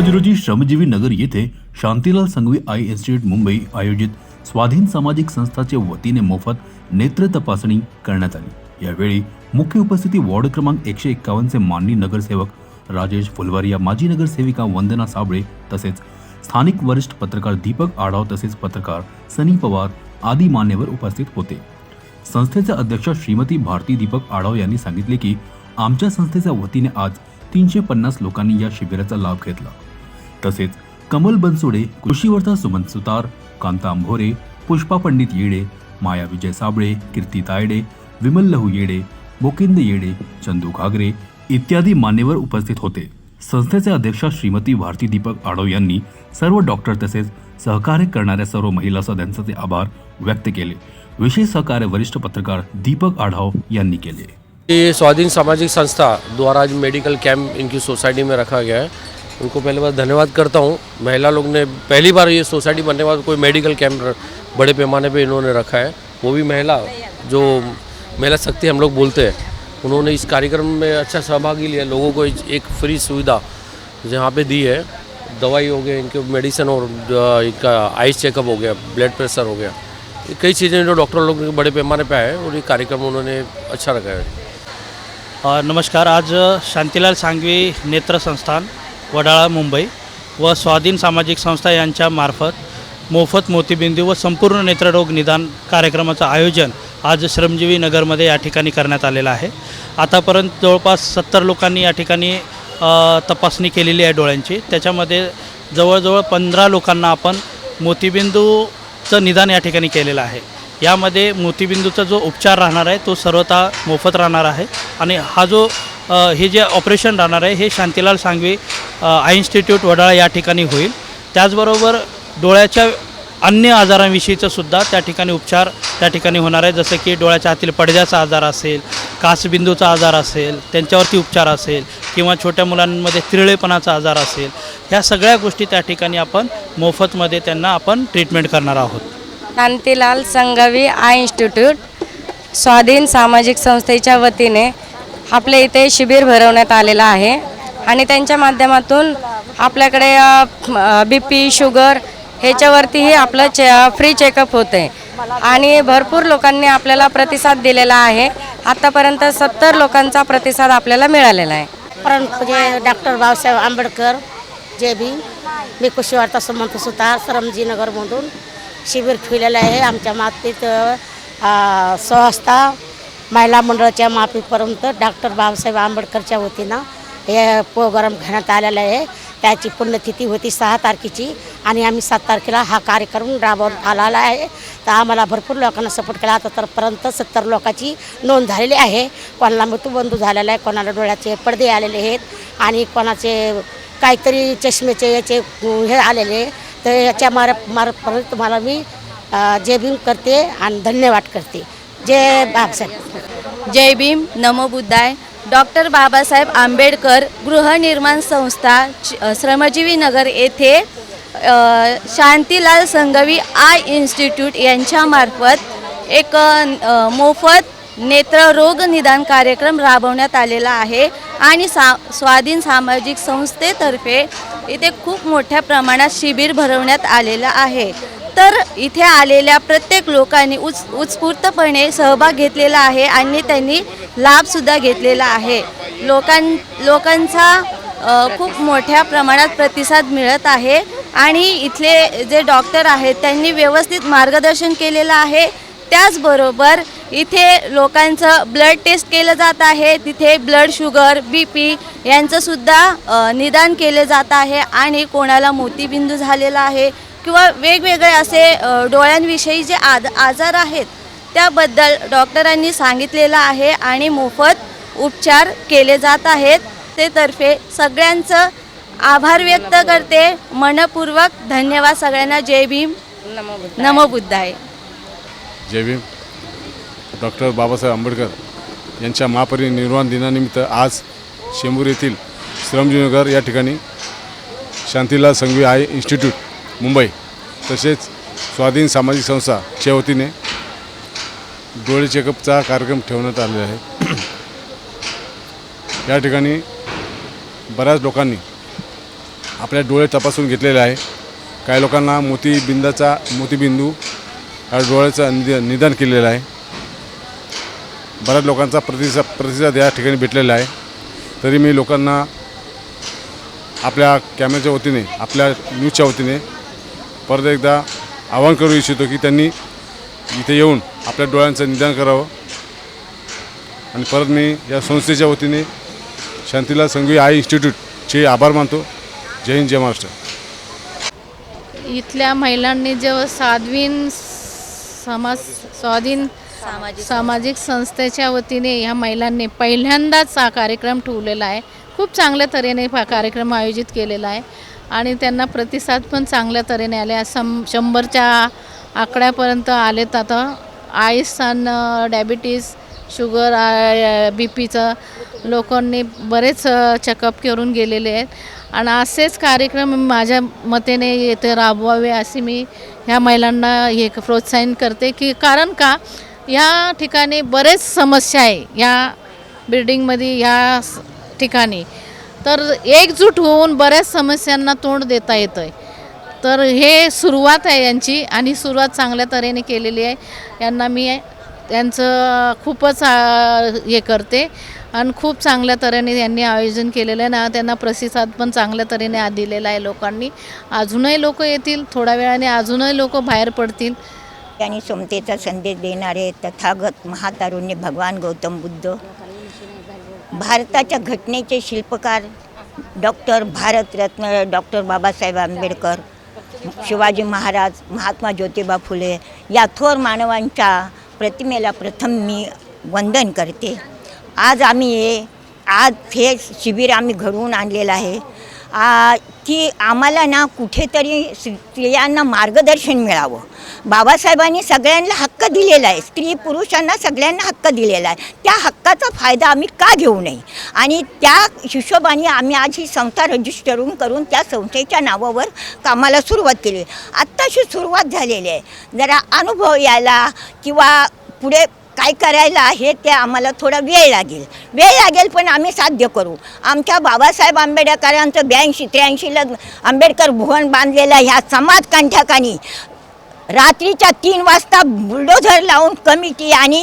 आज रोजी श्रमजीवी नगर येथे शांतीलाल संघवी आय इन्स्टिट्यूट मुंबई आयोजित स्वाधीन सामाजिक संस्थाचे वतीने मोफत नेत्र तपासणी करण्यात आली. यावेळी मुख्य उपस्थिती वॉर्ड क्रमांक एकशे एक्कावन्नचे माननी नगरसेवक राजेश फुलवारिया माजी नगरसेविका वंदना साबळे तसेच स्थानिक वरिष्ठ पत्रकार दीपक आढाव तसेच पत्रकार सनी पवार आदी मान्यवर उपस्थित होते. संस्थेचे अध्यक्ष श्रीमती भारती दीपक आढाव यांनी सांगितले की आमच्या संस्थेच्या वतीने आज तीनशे पन्नास लोकांनी या शिबिराचा लाभ घेतला. तसेच कमल बनसोडे कृषीवर्धा सुमन सुतार कांता आंभोरे पुष्पा पंडित येडे माया विजय साबळे कीर्ती तायडे विमल लहू येडे मोकिंद येडे चंदू घागरे इत्यादी मान्यवर उपस्थित होते. संस्थेचे अध्यक्ष श्रीमती भारती दीपक आडव यांनी सर्व डॉक्टर तसेच सहकार्य करणाऱ्या सर्व महिला सदस्यांचे आभार व्यक्त केले. विशेष सहकार्य वरिष्ठ पत्रकार दीपक आढाव यांनी केले. स्वाधीन सामाजिक संस्था द्वारा आज मेडिकल कैंप इनकी सोसाइटी में रखा गया है। उनको पहले बार धन्यवाद करता हूँ। महिला लोग ने पहली बार ये सोसाइटी बनने के बाद कोई मेडिकल कैंप बड़े पैमाने पे इन्होंने रखा है। वो भी महिला, जो महिला शक्ति हम लोग बोलते हैं। उन्होंने इस कार्यक्रम में अच्छा सहभागी लिया, लोगों को एक फ्री सुविधा जहाँ पे दी है। दवाई हो गया इनके मेडिसिन और इनका आइस चेकअप हो गया, ब्लड प्रेशर हो गया। कई चीज़ें जो डॉक्टर लोग बड़े पैमाने पर आए और ये कार्यक्रम उन्होंने अच्छा रखा है। नमस्कार, आज शांतिलाल सांगवी नेत्र संस्थान वडाळा मुंबई व स्वाधीन सामाजिक संस्था यांच्या मार्फत मोफत मोतीबिंदू व संपूर्ण नेत्ररोग निदान कार्यक्रमाचं आयोजन आज श्रमजीवी नगरमध्ये या ठिकाणी करण्यात आलेलं आहे. आतापर्यंत जवळपास सत्तर लोकांनी या ठिकाणी तपासणी केलेली आहे डोळ्यांची. त्याच्यामध्ये जवळजवळ पंधरा लोकांना आपण मोतीबिंदूचं निदान या ठिकाणी केलेलं आहे. यामध्ये मोतीबिंदूचा जो उपचार राहणार आहे तो सर्वता मोफत राहणार आहे. आणि हा जो हे जे ऑपरेशन राहणार आहे हे शांतीलाल सांगवी आय इन्स्टिट्यूट वडाळा या ठिकाणी होईल. त्याचबरोबर डोळ्याच्या अन्य आजारांविषयीचं सुद्धा त्या ठिकाणी उपचार त्या ठिकाणी होणार आहे. जसं की डोळ्याच्या आतील पडद्याचा आजार असेल कासबिंदूचा आजार असेल त्यांच्यावरती उपचार असेल किंवा छोट्या मुलांमध्ये तिरळेपणाचा आजार असेल ह्या सगळ्या गोष्टी त्या ठिकाणी आपण मोफतमध्ये त्यांना आपण ट्रीटमेंट करणार आहोत. शांतीलाल संघवी आय इन्स्टिट्यूट स्वाधीन सामाजिक संस्थेच्या वतीने आपल्या इथे शिबिर भरवण्यात आलेलं आहे. आणि त्यांच्या माध्यमातून आपल्याकडे बी पी शुगर ह्याच्यावरतीही आपलं चे फ्री चेकअप होतं आहे आणि भरपूर लोकांनी आपल्याला प्रतिसाद दिलेला आहे. आत्तापर्यंत सत्तर लोकांचा प्रतिसाद आपल्याला मिळालेला आहे. परंतु डॉक्टर बाबासाहेब आंबेडकर जे बी मी कुशीवार्ता सुमंत सुतार सरमजीनगरमधून शिबिर फिरलेलं आहे. आमच्या मातीत अ, सहजता महिला मंडळाच्या माफीपर्यंत डॉक्टर बाबासाहेब आंबेडकरच्या वतीनं हे प्रोग्राम घेण्यात आलेला आहे. त्याची पुण्यतिथी होती सहा तारखेची आणि आम्ही सात तारखेला हा कार्यक्रम राबवून आलेला आहे. तर आम्हाला भरपूर लोकांना सपोर्ट केला. आतापर्यंत सत्तर लोकांची नोंद झालेली आहे. कोणाला मृत्यूबंधू झालेला आहे कोणाला डोळ्याचे पडदे आलेले आहेत आणि कोणाचे काहीतरी चष्मेचे याचे हे आलेले तर याच्या मार मार्फत तुम्हाला मी जेबिंग करते आणि धन्यवाद करते. जय बाबासाहेब. जय भीम. नमो बुद्धाय. डॉक्टर बाबासाहेब आंबेडकर गृहनिर्माण संस्था श्रमजीवी नगर येथे शांतीलाल संघवी आय इन्स्टिट्यूट यांच्यामार्फत एक मोफत नेत्ररोग निदान कार्यक्रम राबवण्यात आलेला आहे आणि सा स्वाधीन सामाजिक संस्थेतर्फे इथे खूप मोठ्या प्रमाणात शिबिर भरवण्यात आलेलं आहे. तर इथे आलेल्या प्रत्येक लोकांनी उच उत्स्फूर्तपणे सहभाग घेतलेला आहे आणि त्यांनी लाभसुद्धा घेतलेला आहे. लोकां लोकांचा खूप मोठ्या प्रमाणात प्रतिसाद मिळत आहे आणि इथले जे डॉक्टर आहेत त्यांनी व्यवस्थित मार्गदर्शन केलेलं आहे. त्याचबरोबर इथे लोकांचं ब्लड टेस्ट केलं जात आहे. तिथे ब्लड शुगर बी पी यांचंसुद्धा निदान केलं जात आहे आणि कोणाला मोतीबिंदू झालेला आहे. किंवा वेगवेगळे असे डोळ्यांविषयी जे आद आजार आहेत त्याबद्दल डॉक्टरांनी सांगितलेलं आहे आणि मोफत उपचार केले जात आहेत. ते तर्फे सगळ्यांचं आभार व्यक्त करते. मनपूर्वक धन्यवाद सगळ्यांना. जय भीम. नमो बुद्धाय. जय भीम. डॉक्टर बाबासाहेब आंबेडकर यांच्या महापरिनिर्वाण दिनानिमित्त आज शेंबूर येथील श्रमजीवनगर या ठिकाणी शांतीलाल संघवी आय इन्स्टिट्यूट मुंबई. तसेच स्वाधीन सामाजिक संस्थाच्या वतीने डोळे चेकअपचा कार्यक्रम ठेवण्यात आलेला आहे. या ठिकाणी बऱ्याच लोकांनी आपल्या डोळे तपासून घेतलेले आहे. काही लोकांना मोतीबिंदाचा मोतीबिंदू हा डोळ्याचं निद निदान केलेलं आहे. बऱ्याच लोकांचा प्रतिसाद प्रतिसाद या ठिकाणी भेटलेला आहे. तरी मी लोकांना आपल्या कॅमेऱ्याच्या वतीने आपल्या न्यूजच्या वतीने परत एकदा आवाहन करू इच्छितो की त्यांनी इथे येऊन आपल्या डोळ्यांचं निदान करावं. आणि परत मी या संस्थेच्या वतीने शांतीलाल संघवी आय इन्स्टिट्यूटचे आभार मानतो. जय हिंद जय महाराष्ट्र. इथल्या महिलांनी जेव्हा साध्वीन समाज स्वाधीन सामाजिक संस्थेच्या वतीने ह्या महिलांनी पहिल्यांदाच हा कार्यक्रम ठेवलेला आहे. खूप चांगल्या तऱ्हेने कार्यक्रम आयोजित केलेला आहे. आणि त्यांना प्रतिसाद पण चांगल्या तऱ्हेने आले. सम शंभरच्या आकड्यापर्यंत आलेत आता. आईस आणि डायबिटीज शुगर बी पीचं लोकांनी बरेच चेकअप करून गेलेले आहेत. आणि असेच कार्यक्रम माझ्या मतेने येथे राबवावे असे मी ह्या महिलांना हे प्रोत्साहन करते की कारण का या ठिकाणी बरेच समस्या आहे. या बिल्डिंगमध्ये या ठिकाणी. तर एकजूट होऊन बऱ्याच समस्यांना तोंड देता येतं आहे तर हे सुरुवात आहे यांची आणि सुरुवात चांगल्या तऱ्हेने केलेली आहे. यांना मी त्यांचं खूपच हे करते आणि खूप चांगल्या तऱ्हेने यांनी आयोजन केलेलं आहे. ना त्यांना प्रतिसाद पण चांगल्या तऱ्हेने आ- दिलेला आहे लोकांनी. अजूनही लोक येतील थोड्या वेळाने अजूनही लोक बाहेर पडतील. आणि क्षमतेचा संदेश देणारे तथागत महातारुण्य भगवान गौतम बुद्ध. भारताच्या घटनेचे शिल्पकार डॉक्टर भारतरत्न डॉक्टर बाबासाहेब आंबेडकर शिवाजी महाराज महात्मा ज्योतिबा फुले या थोर मानवांच्या प्रतिमेला प्रथम मी वंदन करते. आज आम्ही हे आज हे शिबिर आम्ही घडवून आणलेलं आहे. आ, की आम्हाला ना कुठेतरी स्त्रियांना मार्गदर्शन मिळावं. बाबासाहेबांनी सगळ्यांना हक्क दिलेला आहे. स्त्री पुरुषांना सगळ्यांना हक्क दिलेला आहे. त्या हक्काचा फायदा आम्ही का घेऊ नये? आणि त्या हिशोबाने आम्ही आज ही संस्था रजिस्टरून करून त्या संस्थेच्या नावावर कामाला सुरुवात केली. आत्ताशी सुरुवात झालेली आहे. जरा अनुभव यायला किंवा पुढे काय करायला हे ते आम्हाला थोडा वेळ लागेल. वेळ लागेल पण आम्ही साध्य करू. आमच्या बाबासाहेब आंबेडकरांचं ब्याऐंशी त्र्याऐंशीला आंबेडकर भुवन बांधलेलं ह्या समाज कंठकानी. रात्रीच्या तीन वाजता बुलडोझर लावून कमिटी आणि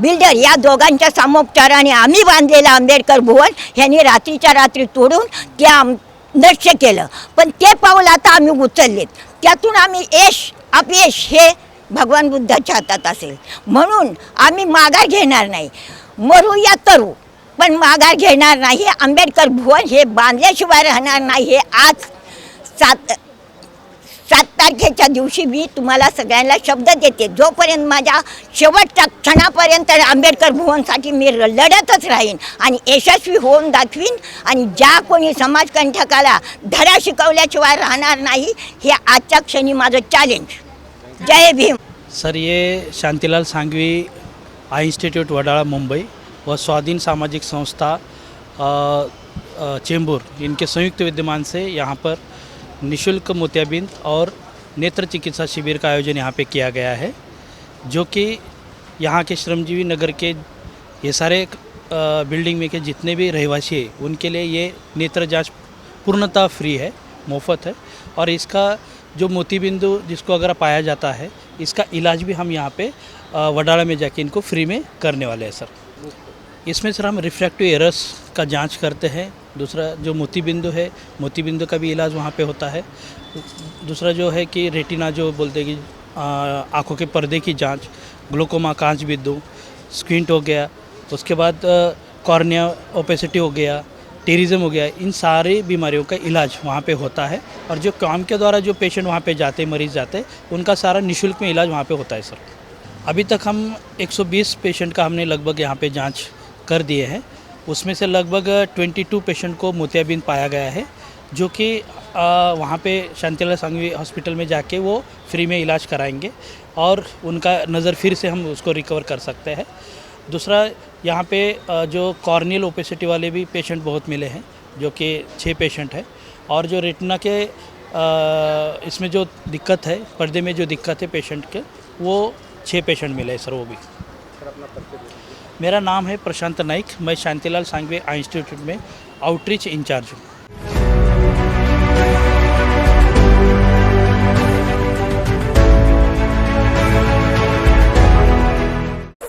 बिल्डर या दोघांच्या सामोपचाराने आम्ही बांधलेलं आंबेडकर भुवन ह्यांनी रात्रीच्या रात्री तोडून ते आम नष्ट केलं. पण ते पाऊल आता आम्ही उचललेत. त्यातून आम्ही यश अपयश हे भगवान बुद्धाच्या हातात असेल. म्हणून आम्ही माघार घेणार नाही. मरू या तरू पण माघार घेणार नाही. आंबेडकर भुवन हे बांधल्याशिवाय राहणार नाही. हे आज सात सात तारखेच्या दिवशी मी तुम्हाला सगळ्यांना शब्द देते. जोपर्यंत माझ्या शेवटच्या क्षणापर्यंत आंबेडकर भुवनसाठी मी र- लढतच राहीन आणि यशस्वी होऊन दाखवीन आणि ज्या कोणी समाजकंठकाला धडा शिकवल्याशिवाय राहणार नाही हे आजच्या क्षणी माझं चॅलेंज जय भीम। सर, ये शांतिलाल सांघवी आई इंस्टीट्यूट वडाला मुंबई व स्वाधीन सामाजिक संस्था चेंबूर, इनके संयुक्त विद्यमान से यहाँ पर निशुल्क मोतियाबिंद और नेत्र चिकित्सा शिविर का आयोजन यहाँ पे किया गया है, जो कि यहाँ के श्रमजीवी नगर के ये सारे बिल्डिंग में के जितने भी रहवासी हैं, उनके लिए ये नेत्र जाँच पूर्णतः फ्री है, मुफ़्त है और इसका जो मोतीबिंदु जिसको अगर पाया जाता है, इसका इलाज भी हम यहाँ पे वडाला में जाके इनको फ्री में करने वाले हैं, सर। इसमें सर हम रिफ्रैक्टिव एरर्स का जाँच करते हैं। दूसरा जो मोतीबिंदु है, मोतीबिंदु का भी इलाज वहाँ पे होता है। दूसरा जो है कि रेटिना जो बोलते हैं कि आँखों के पर्दे की जाँच ग्लोकोमा कांच बिंदु स्क्विंट हो गया। उसके बाद कॉर्निया ओपेसिटी हो गया। टेरिज्म हो गया, इन सारी बीमारियों का इलाज वहाँ पे होता है और जो काम के द्वारा जो पेशेंट वहाँ पे जाते मरीज़ जाते उनका सारा निशुल्क में इलाज वहाँ पे होता है सर। अभी तक हम 120 पेशेंट का हमने लगभग यहाँ पे जाँच कर दिए हैं। उसमें से लगभग 22 पेशेंट को मोतियाबिंद पाया गया है, जो कि वहाँ पे शांतिलाल सांघवी हॉस्पिटल में जाके वो फ्री में इलाज कराएँगे और उनका नज़र फिर से हम उसको रिकवर कर सकते हैं। दूसरा, यहाँ पे जो कॉर्नियल ओपेसिटी वाले भी पेशेंट बहुत मिले हैं, जो कि छः पेशेंट है। और जो रेटना के इसमें जो दिक्कत है, पर्दे में जो दिक्कत है पेशेंट के, वो छः पेशेंट मिले सर, वो भी। मेरा नाम है प्रशांत नाइक, मैं शांतिलाल सांगवे इंस्टीट्यूट में आउटरीच इंचार्ज हूँ।